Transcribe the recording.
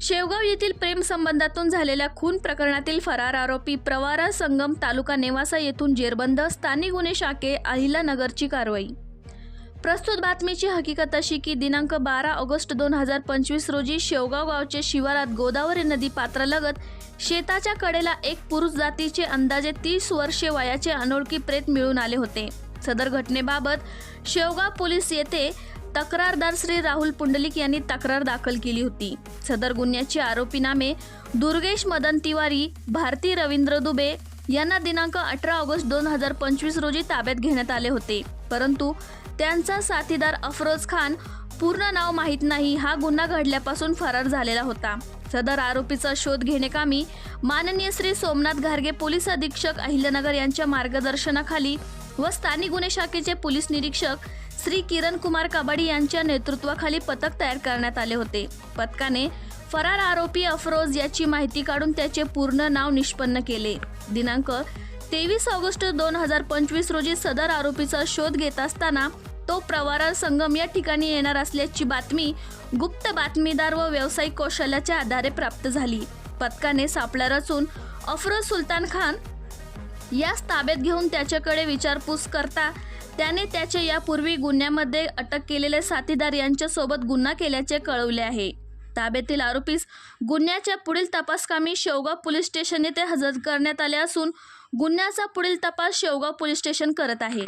शेवगाव येथील प्रेम संबंधातून झालेल्या खून प्रकरणातील फरार आरोपी प्रवारा संगम तालुका नेवासा येथून जेरबंद स्थानिक गुन्हे शाखे अहिलानगरची कारवाई. प्रस्तुत बातमीची हकीकत अशी की दिनांक बारा ऑगस्ट दोन हजार पंचवीस रोजी शेवगाव गावचे शिवारात गोदावरी नदी पात्रालगत शेताच्या कडेला एक पुरुष जातीचे अंदाजे तीस वर्षे वयाचे अनोळखी प्रेत मिळून आले होते. सदर घटनेबाबत शेवगाव पोलीस येथे तक्रारदार श्री राहुल पुंडलिक यांनी तक्रार दाखल केली होती. सदर गुन्ह्याची आरोपी नामे दुर्गेश मदन तिवारी भारती रवींद्र दुबे यांना दिनांक अठरा ऑगस्ट दोन हजार पंचवीस रोजी ताब्यात घेण्यात आले होते. परंतु त्यांचा साथीदार अफरोज खान पूर्ण नाव माहीत नाही हा गुन्हा घडल्यापासून फरार झालेला होता. सदर आरोपीचा शोध घेण्याकामी माननीय श्री सोमनाथ घारगे पोलीस अधीक्षक अहिल्यानगर यांच्या मार्गदर्शनाखाली व स्थानिक गुन्हे शाखेचे पोलीस निरीक्षक श्री किरण कुमार कबाडी यांच्या नेतृत्वाखाली पथक तयार करण्यात आले होते. पथकाने फरार आरोपी अफरोज याची माहिती काढून त्याचे पूर्ण नाव निष्पन्न केले. दिनांक तेवीस ऑगस्ट दोन हजार पंचवीस रोजी सदर आरोपीचा शोध घेत असताना तो प्रवारा संगम या ठिकाणी येणार असल्याची बातमी गुप्त बातमीदार व व्यावसायिक कौशल्याच्या आधारे प्राप्त झाली. पथकाने सापळा रचून अफरोज सुलतान खान यास ताब्यात घेऊन त्याच्याकडे विचारपूस करता त्याने त्याचे यापूर्वी गुन्ह्यामध्ये अटक केलेले साथीदार यांच्यासोबत गुन्हा केल्याचे कळवले आहे. ताब्यातील आरोपीस गुन्ह्याच्या पुढील तपासकामी शेवगाव पोलीस स्टेशन येथे हजर करण्यात आले असून गुन्ह्याचा पुढील तपास शेवगाव पोलीस स्टेशन करत आहे.